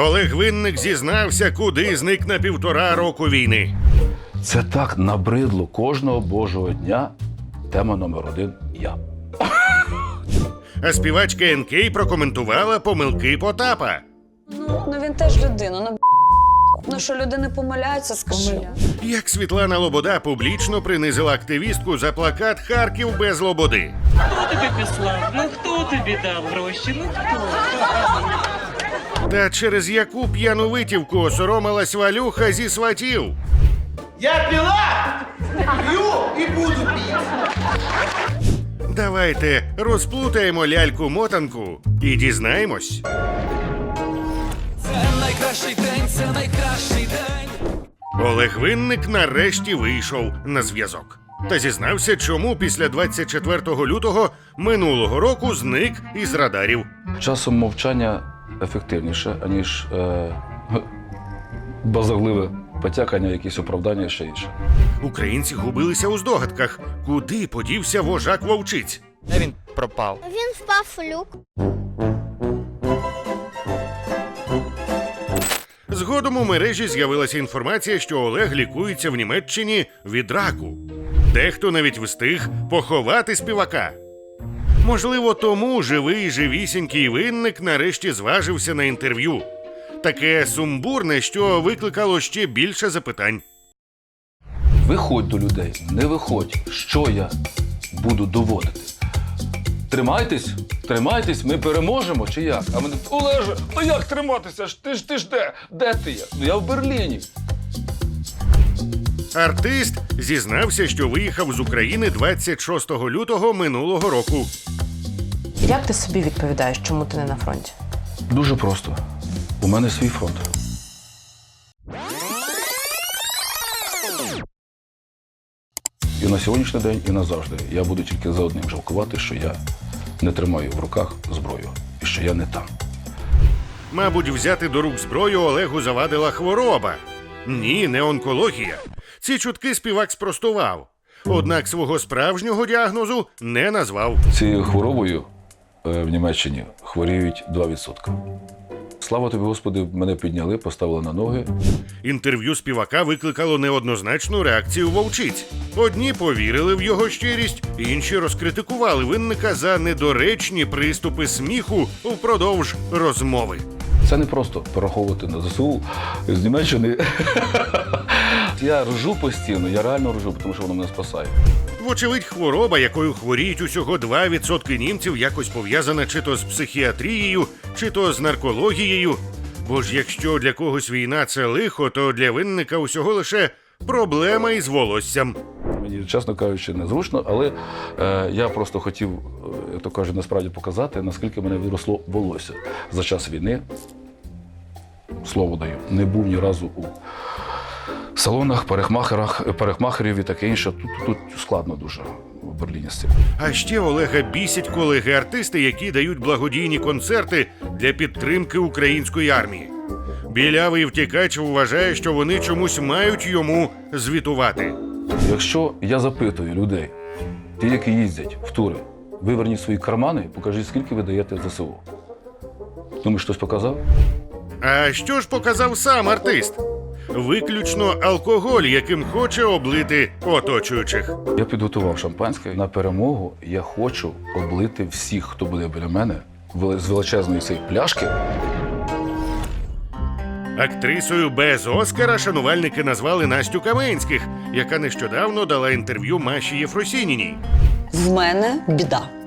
Олег Винник зізнався, куди зник на півтора року війни. Це так набридло кожного божого дня. Тема номер один я. А співачка НК прокоментувала помилки Потапа. Ну, ну він теж людина. Ну, б***. ну що люди не помиляються, скажи. Як Світлана Лобода публічно принизила активістку за плакат Харків без Лободи. Хто тобі післав? Ну хто тобі дав гроші? Ну хто? Та через яку п'яну витівку осоромилась Валюха зі сватів. Я пила, пью и буду пить. Давайте розплутаємо ляльку-мотанку і дізнаємось. Це найкращий день, це найкращий день. Олег Винник нарешті вийшов на зв'язок. Та зізнався, чому після 24 лютого минулого року зник із радарів. Часом мовчання ефективніше, аніж е, базагливе потякання, якісь оправдання і ще інше. Українці губилися у здогадках, куди подівся вожак вовчиць. Де він пропав? Він впав у люк. Згодом у мережі з'явилася інформація, що Олег лікується в Німеччині від раку. Дехто навіть встиг поховати співака. Можливо, тому живий живісінький винник нарешті зважився на інтерв'ю. Таке сумбурне, що викликало ще більше запитань. Виходь до людей, не виходь. Що я буду доводити? Тримайтесь, тримайтесь, ми переможемо чи як? А мене Олеже, ну як триматися? Ти ж ти ж де? Де ти є? Ну я в Берліні. Артист зізнався, що виїхав з України 26 лютого минулого року. Як ти собі відповідаєш, чому ти не на фронті? Дуже просто. У мене свій фронт. І на сьогоднішній день, і назавжди я буду тільки за одним жалкувати, що я не тримаю в руках зброю і що я не там. Мабуть, взяти до рук зброю Олегу завадила хвороба. Ні, не онкологія. Ці чутки співак спростував. Однак свого справжнього діагнозу не назвав. Цією хворобою е, в Німеччині хворіють 2%. Слава тобі, Господи, мене підняли, поставили на ноги. Інтерв'ю співака викликало неоднозначну реакцію вовчиць. Одні повірили в його щирість, інші розкритикували винника за недоречні приступи сміху впродовж розмови. Це не просто пораховувати на ЗСУ з Німеччини. Я ржу постійно, я реально ржу, тому що воно мене спасає. Вочевидь, хвороба, якою хворіють усього 2% німців, якось пов'язана чи то з психіатрією, чи то з наркологією. Бо ж якщо для когось війна це лихо, то для винника усього лише проблема із волоссям. Мені, чесно кажучи, незручно, але е, я просто хотів, е, як то кажуть, насправді показати, наскільки мене виросло волосся за час війни. Слово даю, не був ні разу у салонах, парикмахерах, парикмахерів і таке інше. Тут, тут складно дуже в Берліні з цим. А ще Олега бісять колеги-артисти, які дають благодійні концерти для підтримки української армії. Білявий втікач вважає, що вони чомусь мають йому звітувати. Якщо я запитую людей, ті, які їздять в тури, виверніть свої кармани, покажіть, скільки ви даєте ЗСУ. Думаєш, хтось показав? А що ж показав сам артист? Виключно алкоголь, яким хоче облити оточуючих. Я підготував шампанське. На перемогу я хочу облити всіх, хто буде біля мене, з величезної цієї пляшки. Актрисою без Оскара шанувальники назвали Настю Каменських, яка нещодавно дала інтерв'ю Маші Єфросініній. В мене біда.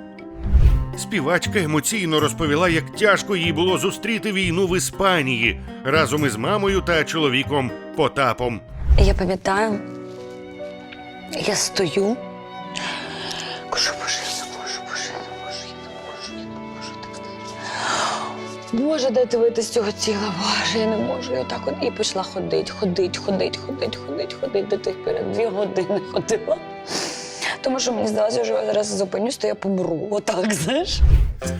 Співачка емоційно розповіла, як тяжко їй було зустріти війну в Іспанії разом із мамою та чоловіком Потапом. Я пам'ятаю, я стою. Кажу, боже, я не можу, боже, я не можу, я не можу, я не можу так. Боже, дайте вийти цього тіла, боже, я не можу. І отак от і почала ходити, ходить, ходить, ходить, ходить, ходить до тих пір. Дві години ходила. Тому що мені здалося, що я зараз зупинюсь, то я помру. Отак, знаєш.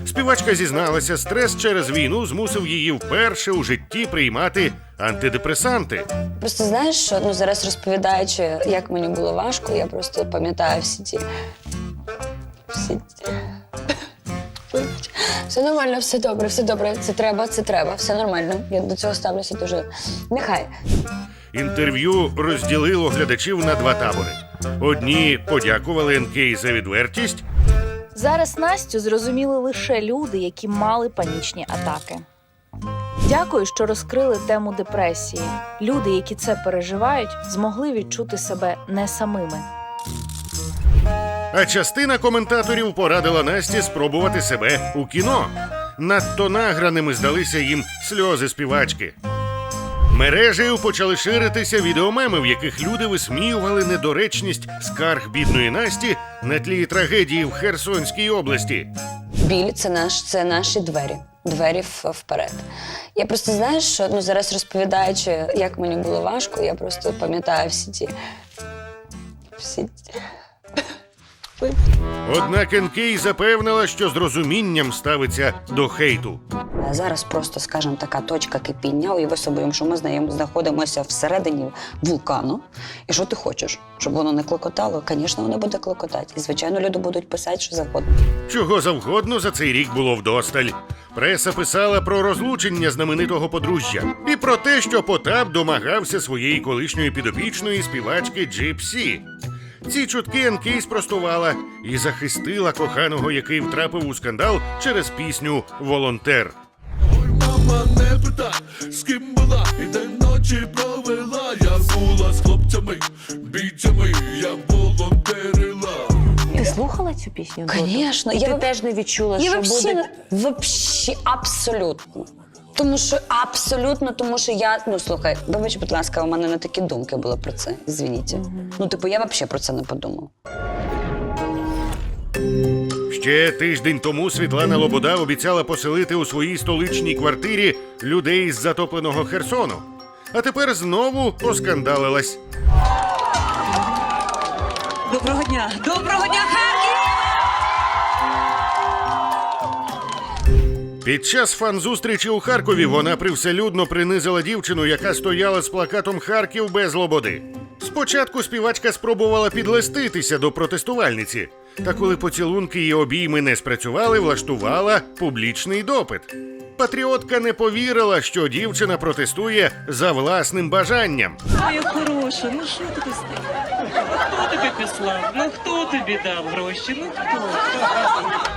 Співачка зізналася, стрес через війну змусив її вперше у житті приймати антидепресанти. Просто знаєш, що ну зараз розповідаючи, як мені було важко, я просто пам'ятаю всі ті. Всі ті. Все нормально, все добре, все добре. Це треба, це треба, все нормально. Я до цього ставлюся дуже. Нехай. Інтерв'ю розділило глядачів на два табори. Одні подякували НК за відвертість, Зараз Настю зрозуміли лише люди, які мали панічні атаки. Дякую, що розкрили тему депресії. Люди, які це переживають, змогли відчути себе не самими. а частина коментаторів порадила Насті спробувати себе у кіно. Надто награними здалися їм сльози співачки. Мережею почали ширитися відеомеми, в яких люди висміювали недоречність скарг бідної Насті на тлі трагедії в Херсонській області. Біль це наш, це наші двері. Двері вперед. Я просто знаєш, що ну зараз розповідаючи, як мені було важко, я просто пам'ятаю всі ті. Всі ті. Однак НК запевнила, що з розумінням ставиться до хейту. Зараз просто, скажімо, така точка кипіння. Уяви собою, що ми знаємо, знаходимося всередині вулкану. І що ти хочеш? Щоб воно не клокотало? Звісно, воно буде клокотати. І, звичайно, люди будуть писати, що завгодно. Чого завгодно за цей рік було вдосталь. Преса писала про розлучення знаменитого подружжя і про те, що Потап домагався своєї колишньої підопічної співачки Джипсі. Ці чутки НК спростувала і захистила коханого, який втрапив у скандал через пісню Волонтер. Мама не питай, з ким була і де ночі провела. Я була з хлопцями, бійцями, я волонтерила. Ти слухала цю пісню? Звісно, я ти в- теж не відчула, Я що вообще, буде. вообще абсолютно. Тому що абсолютно, тому що я, ну слухай, вибач, будь ласка, у мене не такі думки були про це. Звініть. Ну, типу, я взагалі про це не подумала. Ще тиждень тому Світлана Лобода обіцяла поселити у своїй столичній квартирі людей з затопленого Херсону. А тепер знову оскандалилась. Доброго дня! Доброго дня, Під час фан-зустрічі у Харкові вона привселюдно принизила дівчину, яка стояла з плакатом Харків без лободи. Спочатку співачка спробувала підлеститися до протестувальниці, та коли поцілунки і обійми не спрацювали, влаштувала публічний допит. Патріотка не повірила, що дівчина протестує за власним бажанням. Моя хороша, ну що ти стоїш? Хто тобі післав? Ну хто тобі дав гроші? Ну хто?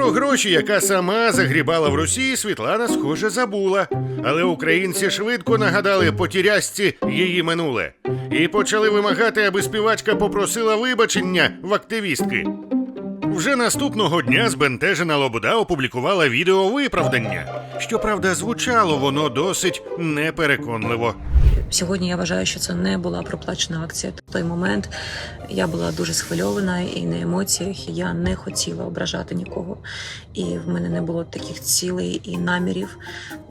Про гроші, яка сама загрібала в Росії, Світлана, схоже, забула. Але українці швидко нагадали потірясці її минуле і почали вимагати, аби співачка попросила вибачення в активістки. Вже наступного дня збентежена Лобода опублікувала відео виправдання. Щоправда, звучало воно досить непереконливо. Сьогодні я вважаю, що це не була проплачена акція. В той момент я була дуже схвильована і на емоціях. Я не хотіла ображати нікого. І в мене не було таких цілей і намірів.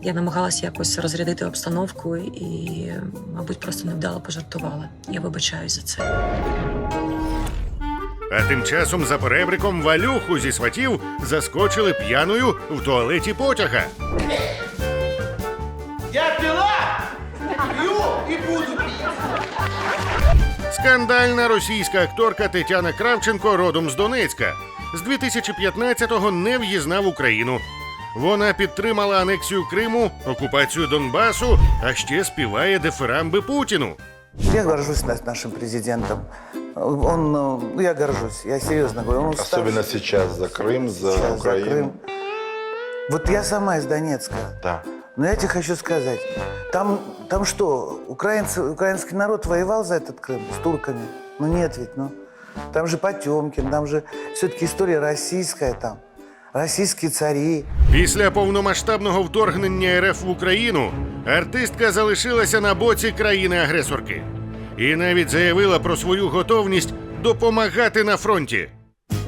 Я намагалася якось розрядити обстановку і, мабуть, просто невдало пожартувала. Я вибачаюсь за це. А тим часом за перебриком валюху зі сватів заскочили п'яною в туалеті потяга. Я пила, пью и буду пить. Скандальна російська акторка Тетяна Кравченко родом з Донецька. З 2015-го не в'їзна в Україну. Вона підтримала анексію Криму, окупацію Донбасу, а ще співає дифирамби Путіну. Я горжусь нашим президентом. Он, э, ну, я горжусь, я серьезно говорю. Он Особенно старше. сейчас за Крым, за Сейчас за Украину. Крым. Вот я сама из Донецка. Да. Но я тебе хочу сказать, там, там что, украинцы, украинский народ воевал за этот Крым с турками? Ну нет ведь, ну. Там же Потемкин, там же все-таки история российская там. Российские цари. Після повномасштабного вторгнення РФ в Україну артистка залишилася на боці країни-агресорки і навіть заявила про свою готовність допомагати на фронті.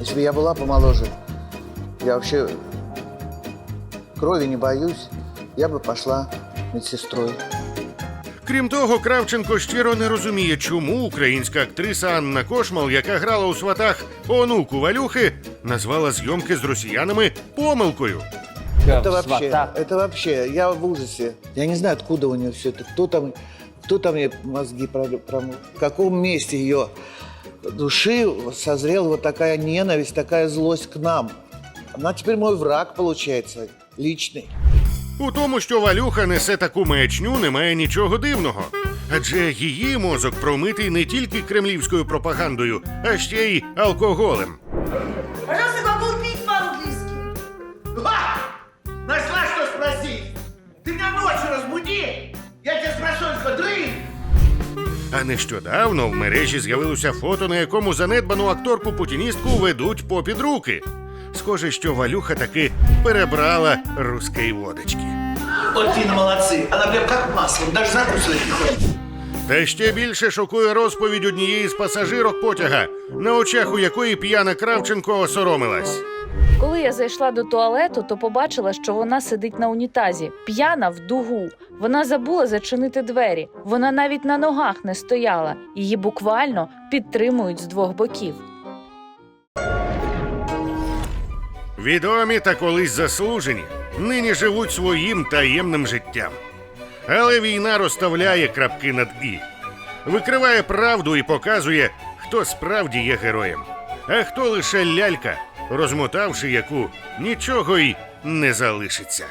Если бы я была помоложе, я вообще крови не боюсь, я бы пошла медсестрой. Крім того, Кравченко щиро не розуміє, чому українська актриса Анна Кошмал, яка грала у сватах онуку Валюхи, назвала зйомки з росіянами помилкою. Это вообще, это вообще, я в ужасе. Я не знаю, откуда у нее все это. Кто там, кто там ей мозги промыл. В каком месте ее души созрела вот такая ненависть, такая злость к нам. Она теперь мой враг, получается, личный. У тому, що Валюха несе таку маячню, немає нічого дивного. Адже її мозок промитий не тільки кремлівською пропагандою, а ще й алкоголем. А нещодавно в мережі з'явилося фото, на якому занедбану акторку путіністку ведуть попід руки. Схоже, що Валюха таки перебрала руски водочки. От він молодці, Она прям як маслом, навіть хочет. Та ще більше шокує розповідь однієї з пасажирок потяга, на очах у якої п'яна Кравченко осоромилась. Коли я зайшла до туалету, то побачила, що вона сидить на унітазі, п'яна в дугу. Вона забула зачинити двері. Вона навіть на ногах не стояла. Її буквально підтримують з двох боків. Відомі та колись заслужені, нині живуть своїм таємним життям. Але війна розставляє крапки над і, викриває правду і показує, хто справді є героєм, а хто лише лялька, розмотавши яку нічого й не залишиться.